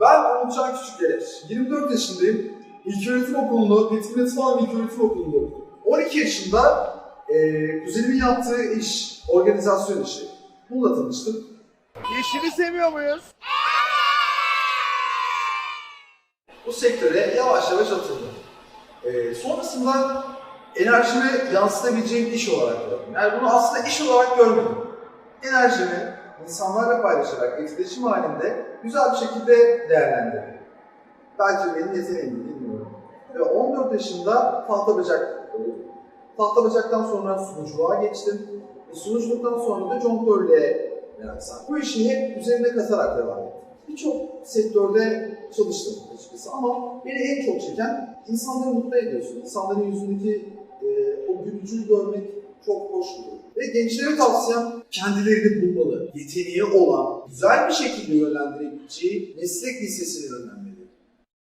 Ben Umutcan Küçükgelir. 24 yaşındayım. İlköğretim okulunu, Petkinet falan İlköğretim okulunda okudum. 12 yaşında eee kuzenimin yaptığı iş, organizasyon işi. Bununla tanıştım. Yeşili seviyor muyuz? Bu sektöre yavaş yavaş atıldım. Eee sonrasında enerjimi yansıtabileceğim iş olarak gördüm. Yani bunu aslında iş olarak görmedim. Enerjimi insanlarla paylaşarak, etkileşim halinde güzel bir şekilde değerlendirdim. Belki benim yeteneğim bilmiyorum. Ve 14 yaşında tahta bacak oldum. Tahta bacaktan sonra sunuculuğa geçtim. Ve sunuculuktan sonra da jonglörlüğe merak sardım. Bu işi hep üzerine katarak devam ettim. Birçok sektörde çalıştım açıkçası ama beni en çok çeken insanları mutlu ediyorsun. İnsanların yüzündeki e, o gülücüğü görmek çok hoş bir durum. Ve gençlere tavsiyem kendilerini bulmalı. Yeteneği olan, güzel bir şekilde yönlendirebileceği meslek lisesini yönlendirmeli.